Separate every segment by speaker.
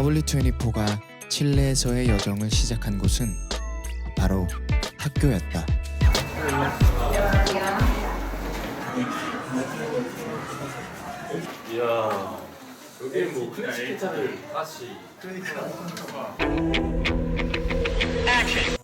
Speaker 1: W24가 칠레에서의 여정을 시작한 곳은 바로 학교였다.
Speaker 2: 이야 여기는 뭐 클래식 기타를 다시.
Speaker 3: 아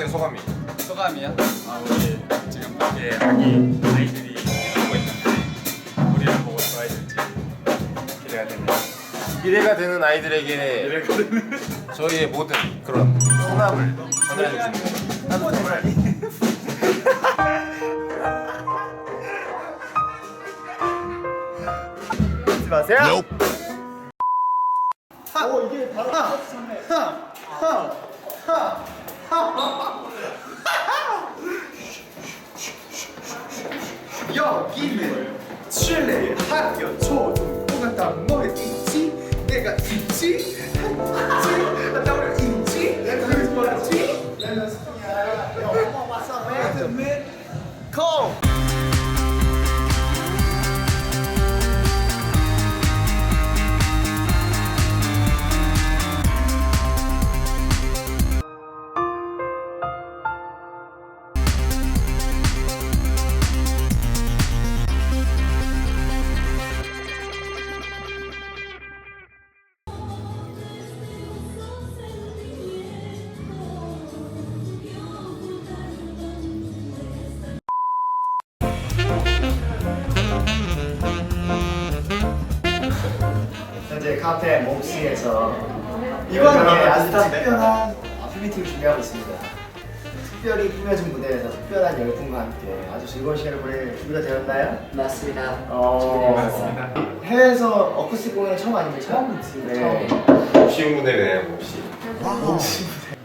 Speaker 2: 어떠세요 소감이?
Speaker 4: 소감이요?
Speaker 2: 아 우리 지금 밖에 아기 아이들이 뛰고 있는데 우리를 보고 좋아해줄지 기대가 됩니다 기대가 되는 아이들에게 기대가 되는 저희의 모든 그런 소감을 전달해 주십니다 나도 정말
Speaker 3: 하지 마세요. 하. 오 이게 바로 하. 하. 하. 하. 여 기는 칠레 학교 초등학교 너 현재 카페 몽시에서 이번에 아주 특별한 팬미팅을 준비하고 있습니다. 특별히 꾸며진 무대에서 특별한 열풍과 함께 아주 즐거운 시간을 보낼 준비가 되었나요?
Speaker 5: 맞습니다.
Speaker 3: 어,
Speaker 2: 맞습니다.
Speaker 3: 해외에서 어쿠스틱 공연 처음 아닙니까? 처음이지. 네.
Speaker 2: 쉬운 무대네요 몹시
Speaker 3: 몽시 무대.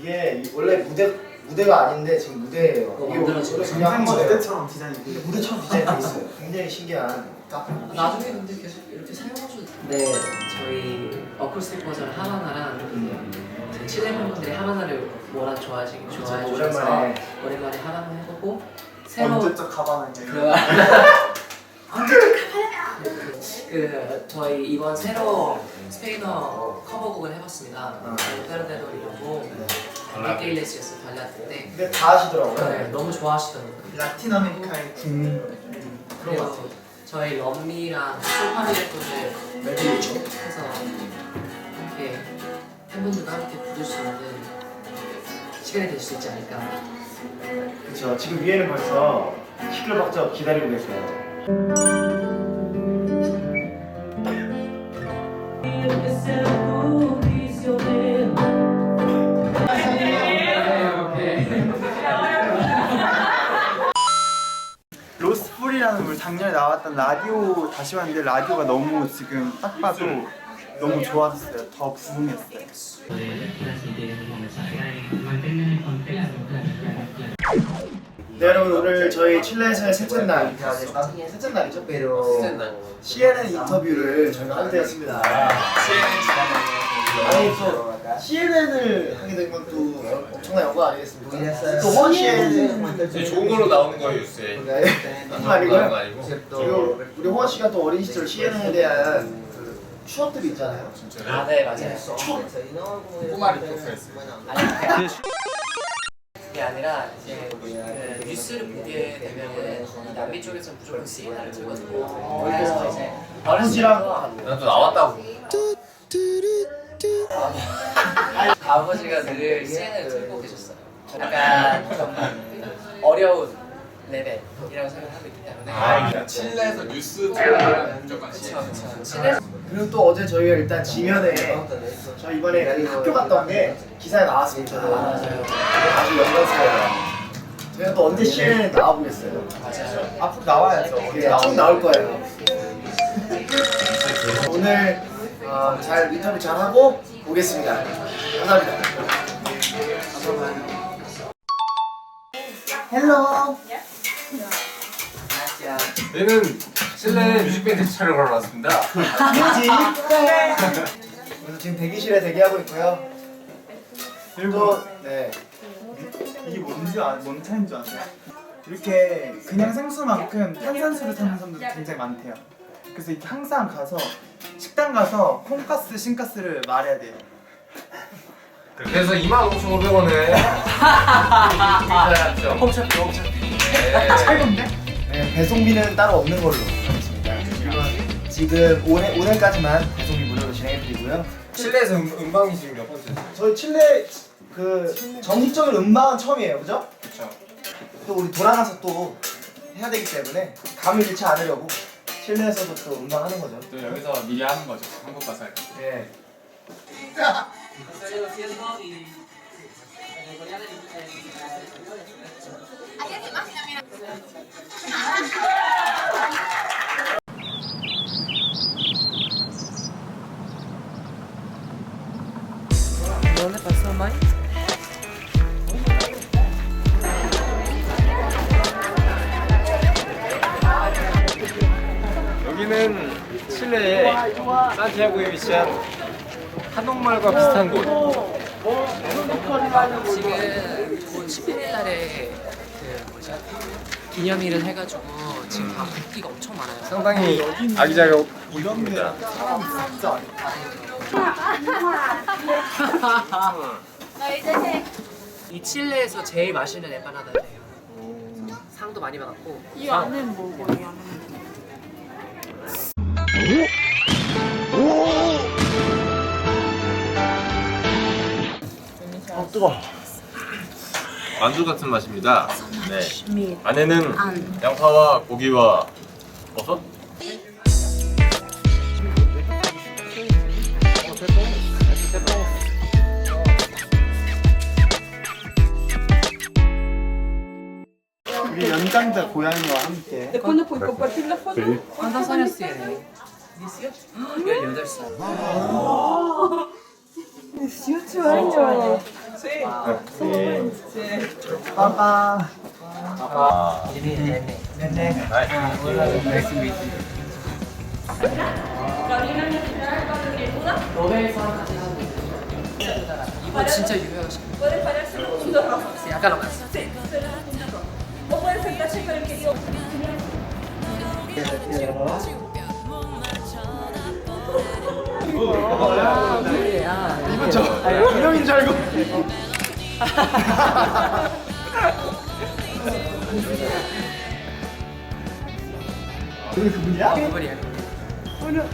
Speaker 3: 이게 이- 원래 무대 무대가 아닌데 지금 무대예요.
Speaker 5: 어,
Speaker 3: 이게
Speaker 5: 만들어진
Speaker 3: 그냥 한 거예요. 무대처럼 디자인. 무대처럼 디자인돼 있어요. 굉장히 신기한 카페.
Speaker 5: 나중에 근데 계속 이렇게 사용하셔도 네, 저희 어쿠스틱 버전 하바나랑 그 칠레 팬분들이 하바나를 워낙 좋아하시, 좋아해
Speaker 3: 그쵸,
Speaker 5: 주셔서
Speaker 3: 오랜만에.
Speaker 5: 오랜만에 하바나 해보고 새로
Speaker 3: 가방을
Speaker 5: 그그 저희 이번 새로 스페인어 커버곡을 해봤습니다.
Speaker 3: 아.
Speaker 5: 페르데도리라고 라케일레스였어 발라드인데
Speaker 3: 근데 다 하시더라고요.
Speaker 5: 네, 너무 좋아하시더라고요.
Speaker 3: 라틴 아메리카의 국민
Speaker 5: 그리고 저희 럼미랑 소파리레코드
Speaker 3: 멜로디죠.
Speaker 5: 해서 함께 팬분들과 함께 부를 수 있는 시간이 될 수 있지 않을까.
Speaker 3: 그렇죠. 지금 위에는 벌써 시끌벅적 기다리고 계세요.
Speaker 6: 로스 풀이라는 물 작년에 나왔던 라디오 다시 봤는데 라디오가 너무 지금 딱 봐도 너무 좋았어요. 더 부흥했어요.
Speaker 3: 네, 여러분 오늘 저희 칠레에서의 셋째 날, 셋째 날이죠?
Speaker 5: 셋째 날.
Speaker 3: CNN 인터뷰를 저희가 하게 되었습니다. 아니 또 CNN을 하게 된 건 또 엄청난 영광 아니겠습니까? 또 허원 CNN
Speaker 2: 좋은 걸로 나오는 거예요 뉴스에
Speaker 3: 네, 무슨 말이고요? 그리고 우리 호원 씨가 또 어린 시절 CNN에 대한 그 추억들이 있잖아요.
Speaker 5: 아, 네, 맞아요.
Speaker 2: 꼬마리 프로페스
Speaker 5: 게 아니라 이제 그 뉴스를 보게 되면은 이 남미 쪽에서 무조건 CNN을 틀거든요. 그래서 이제
Speaker 3: 아버지랑?
Speaker 2: 나도 나왔다고.
Speaker 5: 아 버지가 늘 CNN을 틀고 계셨어요. 약간 좀 어려운 레벨이라고 생각하고 있기 때문에
Speaker 2: 아, 칠레에서 뉴스 틀면 무조건
Speaker 5: 그쵸 그쵸 친해서
Speaker 3: 그리고 또 어제 저희가 일단 지면에 저 이번에 그 학교 갔다 온게 기사에 나왔습니다.
Speaker 5: 맞아요.
Speaker 3: 아주 연관사예요. 저희가 또 언제 CNN에 나와보겠어요.
Speaker 5: 맞아요.
Speaker 6: 앞으로 나와야죠.
Speaker 3: 예, 쭉 나올 거예요. 오늘 어, 잘 인터뷰 잘 하고 오겠습니다. 감사합니다. 헬로.
Speaker 2: 저희는 칠레 뮤직밴드 촬영하러 왔습니다.
Speaker 3: 뮤직. 그래서 지금 대기실에 대기하고 있고요. 또 네.
Speaker 6: 이게 뭔지 아, 뭔 차인 줄 아세요? 이렇게 그냥 생수만큼 탄산수를 타는 사람들이 굉장히 많대요. 그래서 이렇게 항상 가서 식당 가서 콩가스, 신가스를 말해야 돼요.
Speaker 2: 그래서 25,500원에 인사했죠.
Speaker 5: 홈쇼핑 홈쇼핑.
Speaker 2: 네.
Speaker 6: 최고인데?
Speaker 3: 네, 배송비는 따로 없는 걸로 하겠습니다. 이건 지금 오늘 오늘까지만 배송비 무료로 진행해드리고요.
Speaker 2: 칠레에서 음, 음방이 지금 몇 번째죠?
Speaker 3: 저희 칠레 그 정식적인 음방은 처음이에요, 그죠?
Speaker 2: 그렇죠.
Speaker 3: 또 우리 돌아가서 또 해야 되기 때문에 감을 잃지 않으려고 칠레에서도 또 음방하는 거죠.
Speaker 7: 또 여기서 미리 하는 거죠. 한국 가서 할 때.
Speaker 3: 네.
Speaker 5: ¿Dónde pasó Mike?
Speaker 2: 여기는 칠레의 산티아고에 위치한 한옥마을과 비슷한 곳.
Speaker 5: 지금 곧 11일 날에 그 뭐지 기념일을 해가지고 지금 다 붓기가 엄청 많아요.
Speaker 2: 상당히 아기자기하고 이쁩니다.
Speaker 6: 이
Speaker 5: 칠레에서 제일 맛있는 에파나다예요. 상도 많이 받았고
Speaker 8: 이 안은 뭐고 이 안은
Speaker 2: 만두 같은 맛입니다. 네. 안에는 양파와 고기와 버섯?
Speaker 6: 우리 연장자 고양이와 함께
Speaker 8: puedes compartir la foto.
Speaker 5: ¿Cuántos años tiene? 18. 18살.
Speaker 8: 18 años.
Speaker 6: 빠빠
Speaker 5: 노벨상 같이 하고 있어요. 이거 진짜 유명하신 분. 약간 남았어.
Speaker 8: O puedes sentarse con el querido.
Speaker 3: 이분 저 분명인 줄 알고. 그게 그분이야?
Speaker 5: 그분이야.